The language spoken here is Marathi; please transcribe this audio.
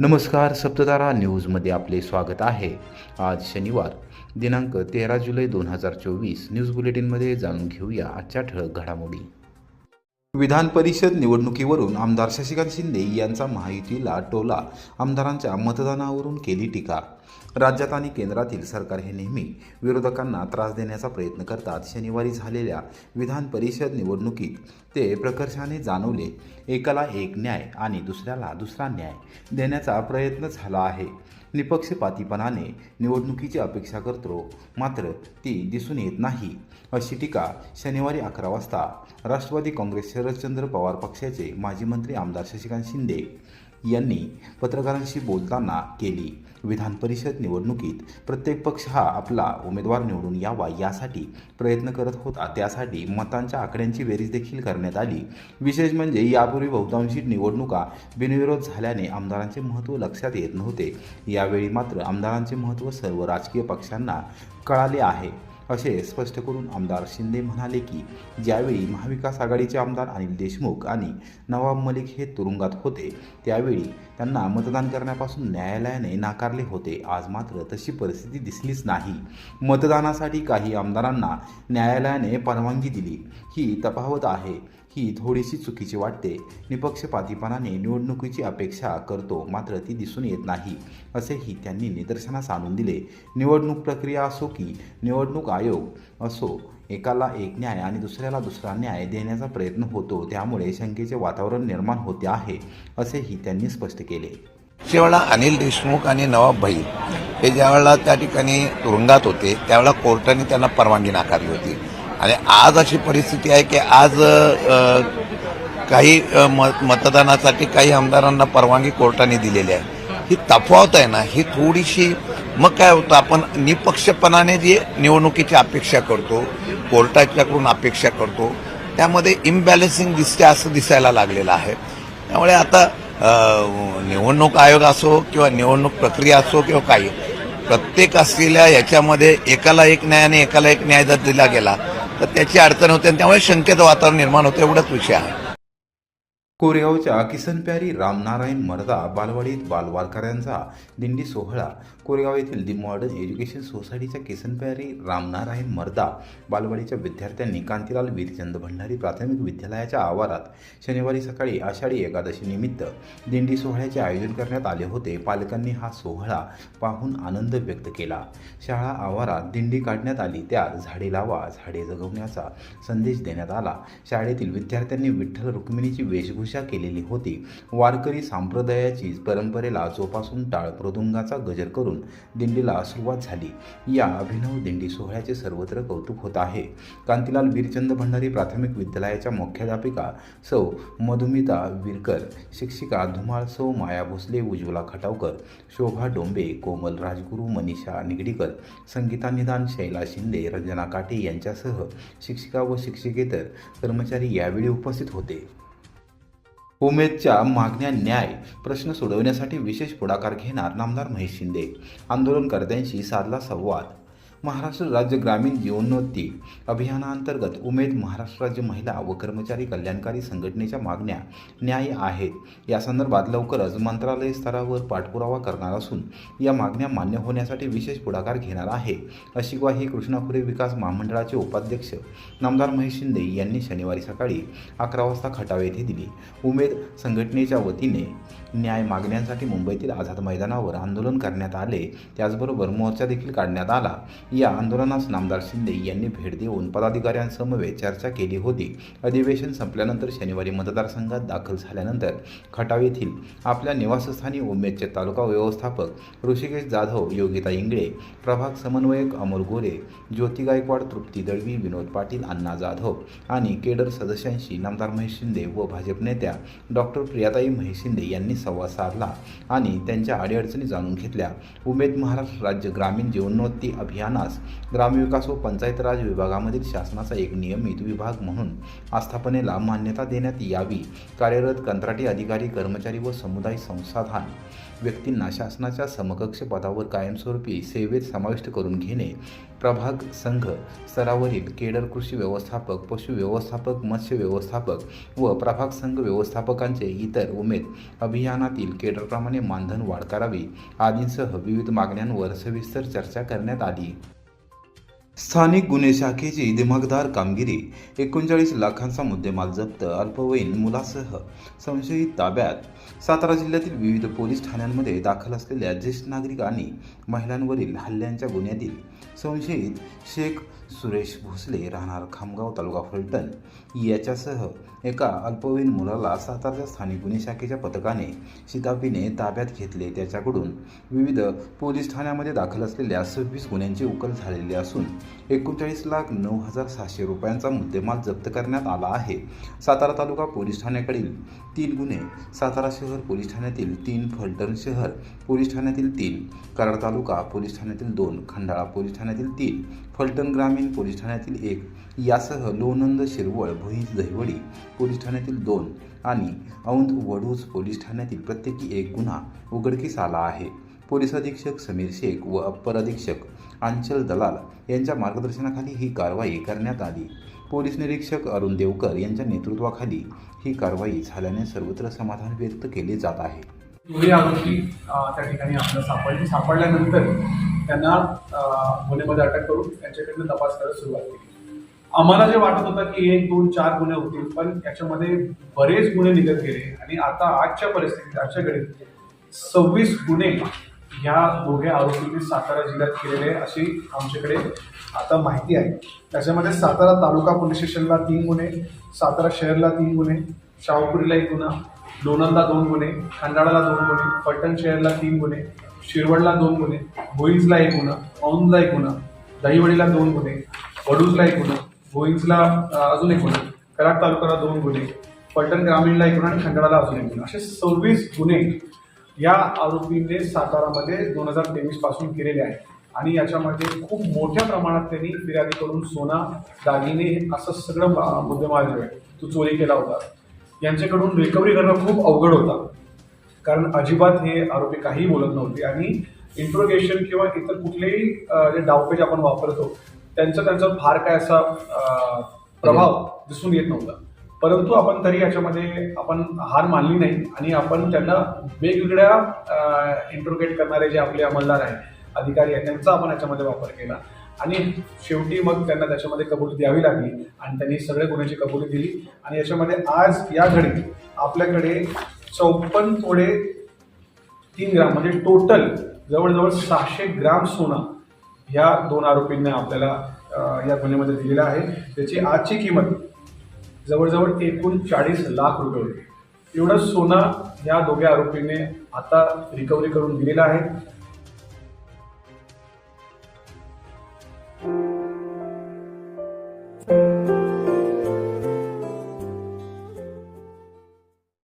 नमस्कार सप्ततारा न्यूजमध्ये आपले स्वागत आहे. आज शनिवार दिनांक तेरा जुलै दोन हजार चोवीस. न्यूज बुलेटिनमध्ये जाणून घेऊया आजच्या ठळक घडामोडी. विधान परिषद निवडणुकीवरून आमदार शशिकांत शिंदे यांचा महायुतीला टोला. आमदारांच्या मतदानावरून केली टीका. राज्यात आणि केंद्रातील सरकार हे नेहमी विरोधकांना त्रास देण्याचा प्रयत्न करतात. शनिवारी झालेल्या विधान परिषद निवडणुकीत ते प्रकर्षाने जाणवले एकाला एक न्याय आणि दुसऱ्याला दुसरा न्याय देण्याचा प्रयत्न झाला आहे. निपक्षपातीपणाने निवडणुकीची अपेक्षा करतो. मात्र ती दिसून येत नाही. अशी टीका शनिवारी अकरा वाजता राष्ट्रवादी काँग्रेस शरदचंद्र पवार पक्षाचे माजी मंत्री आमदार शशिकांत शिंदे यांनी पत्रकारांशी बोलताना केली. विधान परिषद निवडणुकीत प्रत्येक पक्ष हा आपला उमेदवार निवडून यावा यासाठी प्रयत्न करत होता. त्यासाठी मतांच्या आकड्यांची बेरीज देखील करण्यात आली. विशेष म्हणजे यापूर्वी बहुतांशी निवडणुका बिनविरोध झाल्याने आमदारांचे महत्त्व लक्षात येत नव्हते. यावेळी मात्र आमदारांचे महत्त्व सर्व राजकीय पक्षांना कळाले आहे. असे स्पष्ट करून आमदार शिंदे म्हणाले की ज्यावेळी महाविकास आघाडीचे आमदार अनिल देशमुख आणि नवाब मलिक हे तुरुंगात होते त्यावेळी त्यांना मतदान करण्यापासून न्यायालयाने नाकारले होते. आज मात्र तशी परिस्थिती दिसलीच नाही. मतदानासाठी काही आमदारांना न्यायालयाने परवानगी दिली. ही तफावत आहे. ही थोडीशी चुकीची वाटते. निपक्षपातीपणाने निवडणुकीची अपेक्षा करतो मात्र ती दिसून येत नाही असेही त्यांनी निदर्शनास आणून दिले. निवडणूक प्रक्रिया असो की निवडणूक आयोग असो एकाला एक न्याय आणि दुसऱ्याला दुसरा न्याय देण्याचा प्रयत्न होतो त्यामुळे शंकेचे वातावरण निर्माण होते आहे असेही त्यांनी स्पष्ट केले. त्यावेळेला अनिल देशमुख आणि नवाब भाई हे ज्यावेळेला त्या ठिकाणी तुरुंगात होते त्यावेळेला कोर्टाने त्यांना परवानगी नाकारली होती. आणि आज अशी परिस्थिती आहे की आज काही मत मतदानासाठी काही आमदारांना परवानगी कोर्टाने दिलेली आहे. ही तफावत आहे ना ही थोडीशी मग काय होतं आपण निपक्षपणाने जी निवडणुकीची अपेक्षा करतो कोर्टाच्याकडून अपेक्षा करतो त्यामध्ये इम्बॅलन्सिंग दिसते असं दिसायला लागलेलं आहे. त्यामुळे आता निवडणूक आयोग असो किंवा निवडणूक प्रक्रिया असो किंवा काही प्रत्येक असलेल्या याच्यामध्ये एकाला एक न्याय आणि एकाला एक न्याय जर दिला गेला तर त्याची अडचण होते आणि त्यामुळे शंकेचं वातावरण निर्माण होतं एवढाच विषय आहे. कोरेगावच्या किसनप्यारी रामनारायण मर्दा बालवाडीत बालवारकऱ्यांचा दिंडी सोहळा. कोरेगाव येथील दी मॉडर्न एज्युकेशन सोसायटीच्या किसनप्यारी रामनारायण मर्दा बालवाडीच्या विद्यार्थ्यांनी कांतीलाल वीरचंद भंडारी प्राथमिक विद्यालयाच्या आवारात शनिवारी सकाळी आषाढी एकादशी निमित्त दिंडी सोहळ्याचे आयोजन करण्यात आले होते. पालकांनी हा सोहळा पाहून आनंद व्यक्त केला. शाळा आवारात दिंडी काढण्यात आली. त्यात झाडे लावा झाडे जगवण्याचा संदेश देण्यात आला. शाळेतील विद्यार्थ्यांनी विठ्ठल रुक्मिणीची वेशभूषा केलेली होती. वारकरी संप्रदायाची परंपरेला जोपासून टाळ मृदुंगाचा गजर करून दिंडीला सुरुवात झाली. या अभिनव दिंडी सोहळ्याचे सर्वत्र कौतुक होत आहे. कांतीलाल वीरचंद भंडारी प्राथमिक विद्यालयाच्या मुख्याध्यापिका सौ मधुमिता विरकर शिक्षिका धुमाळ सौ माया भोसले उज्ज्वला खटावकर शोभा डोंबे कोमल राजगुरू मनीषा निगडीकर संगीता निदान शैला शिंदे रंजना काटे यांच्यासह शिक्षिका व शिक्षिकेतर कर्मचारी यावेळी उपस्थित होते. उमेदच्या मागण्या न्याय प्रश्न सोडवण्यासाठी विशेष पुढाकार घेणार नामदार महेश शिंदे. आंदोलनकर्त्यांशी साधला संवाद. महाराष्ट्र राज्य ग्रामीण जीवनोन्नती अभियानांतर्गत उमेद महाराष्ट्र राज्य महिला व कर्मचारी कल्याणकारी संघटनेच्या मागण्या न्याय आहेत. या संदर्भात लवकरच मंत्रालय स्तरावर पाठपुरावा करणार असून या मागण्या मान्य होण्यासाठी विशेष पुढाकार घेणार आहे अशी ग्वाही कृष्णापुरे विकास महामंडळाचे उपाध्यक्ष नामदार महेश शिंदे यांनी शनिवारी सकाळी अकरा वाजता खटाव येथे दिली. उमेद संघटनेच्या वतीने न्याय मागण्यांसाठी मुंबईतील आझाद मैदानावर आंदोलन करण्यात आले. त्याचबरोबर मोर्चा देखील काढण्यात आला. या आंदोलनास नामदार शिंदे यांनी भेट देऊन पदाधिकाऱ्यांसमवेत चर्चा केली होती. अधिवेशन संपल्यानंतर शनिवारी मतदारसंघात दाखल झाल्यानंतर खटाव येथील आपल्या निवासस्थानी उमेदचे तालुका व्यवस्थापक ऋषिकेश जाधव योगिता इंगळे प्रभाग समन्वयक अमोल गोरे ज्योती गायकवाड तृप्ती दळवी विनोद पाटील अण्णा जाधव आणि केडर सदस्यांशी नामदार महेश शिंदे व भाजप नेत्या डॉक्टर प्रियाताई महेश शिंदे यांनी संवाद साधला आणि त्यांच्या अडीअडचणी जाणून घेतल्या. उमेद महाराष्ट्र राज्य ग्रामीण जीवनोन्नती अभियानास ग्रामविकास व पंचायत राज विभागामधील शासनाचा एक नियमित विभाग म्हणून आस्थापनेला मान्यता देण्यात यावी. कार्यरत कंत्राटी अधिकारी कर्मचारी व समुदाय संसाधन व्यक्तींना शासनाच्या समकक्ष पदावर कायमस्वरूपी सेवेत समाविष्ट करून घेणे. प्रभाग संघ स्तरावरील केडर कृषी व्यवस्थापक पशु व्यवस्थापक मत्स्य व्यवस्थापक व प्रभाग संघ व्यवस्थापकांचे इतर उमेद. अभियानातील केडरप्रमाणे मानधन वाढ करावी. आदींसह विविध मागण्यांवर सविस्तर चर्चा करण्यात आली. स्थानिक गुन्हे शाखेची दिमागदार कामगिरी एकोणचाळीस लाखांचा मुद्देमाल जप्त अल्पवयीन मुलासह संशयित ताब्यात. सातारा जिल्ह्यातील विविध पोलीस ठाण्यांमध्ये दाखल असलेल्या ज्येष्ठ नागरिक आणि महिलांवरील हल्ल्यांच्या गुन्ह्यातील संशयित शेख सुरेश भोसले राहणार खामगाव तालुका फलटण. याच्यासह एका अल्पवयीन मुलाला सातारच्या स्थानिक गुन्हे शाखेच्या पथकाने शिताबीने ताब्यात घेतले. त्याच्याकडून विविध पोलीस ठाण्यामध्ये दाखल असलेल्या सव्वीस गुन्ह्यांची उकल झालेली असून एकोणचाळीस लाख नऊ हजार सहाशे रुपयांचा मुद्देमाल जप्त करण्यात आला आहे. सातारा तालुका पोलीस ठाण्याकडील तीन गुन्हे सातारा शहर पोलीस ठाण्यातील तीन फलटण शहर पोलीस ठाण्यातील तीन कराड तालुका पोलीस ठाण्यातील दोन खंडाळा पोलीस ठाण्यातील तीन फलटण ग्रामीण पोलीस ठाण्यातील एक यासह लोणंद शिरवळ भुईज दहिवडी पोलीस ठाण्यातील दोन आणि औंध वडूज पोलीस ठाण्यातील प्रत्येकी एक गुन्हा उघडकीस आला आहे. पोलीस अधीक्षक समीर शेख व अप्पर अधीक्षक अंचल दलाल यांच्या मार्गदर्शनाखाली ही कारवाई करण्यात आली. पोलीस निरीक्षक अरुण देवकर यांच्या नेतृत्वाखाली ही कारवाई झाल्याने सर्वत्र समाधान व्यक्त केले जात आहे. त्या ठिकाणी आपलं सापडली. सापडल्यानंतर त्यांना गुन्हेमध्ये अटक करून त्यांच्याकडनं तपास करायला सुरुवात केली. आम्हाला जे वाटत होतं की एक दोन चार गुन्हे होतील पण याच्यामध्ये बरेच गुन्हे निघत गेले आणि आता आजच्या परिस्थितीत आजच्या घडीत सव्वीस गुन्हे ह्या दोघे आरोपींनी सातारा जिल्ह्यात केलेले अशी आमच्याकडे आता माहिती आहे. त्याच्यामध्ये सातारा तालुका पोलीस स्टेशनला तीन गुन्हे सातारा शहरला तीन गुन्हे शाहूपुरीला एक गुन्हा लोणंदला दोन गुन्हे खंडाळाला दोन गुन्हे पटण शहरला तीन गुन्हे शिरवडला दोन गुन्हे भोईंजला एक गुन्हा औंधला एक गुन्हा दहिवडीला दोन गुन्हे वडूजला एक गुन्हा भोईंजला अजून एक गुन्हा कराड तालुक्याला दोन गुन्हे पलटण ग्रामीणला एक गुन्हा आणि खंडाळाला अजून एक गुन्हा. असे सव्वीस गुन्हे या आरोपींनी सातारामध्ये दोन हजार तेवीसपासून केलेले आहे आणि याच्यामध्ये खूप मोठ्या प्रमाणात त्यांनी फिर्यादीकडून सोना दागिने असं सगळं मुद्देमाल जो आहे तो चोरी केला होता. यांच्याकडून रिकव्हरी करणं खूप अवघड होता. कारण अजिबात हे आरोपी काही बोलत नव्हते. आणि इंट्रोगेशन किंवा इतर कुठलेही जे डावपेच आपण वापरतो त्यांचं त्यांचं फार काय असा प्रभाव दिसून येत नव्हता. परंतु आपण तरी याच्यामध्ये आपण हार मानली नाही आणि आपण त्यांना वेगवेगळ्या इंट्रोगेट करणारे जे आपले अंमलदार आहेत अधिकारी आहेत त्यांचा आपण याच्यामध्ये वापर केला. आणि शेवटी मग त्यांना त्याच्यामध्ये कबुली द्यावी लागली आणि त्यांनी सगळे गुन्ह्याची कबुली दिली. आणि याच्यामध्ये आज या घडी आपल्याकडे चौपन्न तोडे तीन ग्राम म्हणजे टोटल जवळजवळ सहाशे ग्राम सोनं ह्या दोन आरोपींना आपल्याला या गुन्ह्यामध्ये दिलेलं आहे. त्याची आजची किंमत जवळजवळ एकूण चाळीस लाख रुपये होती. एवढं सोनं ह्या दोघे आरोपींनी आता रिकव्हरी करून दिलेलं आहे.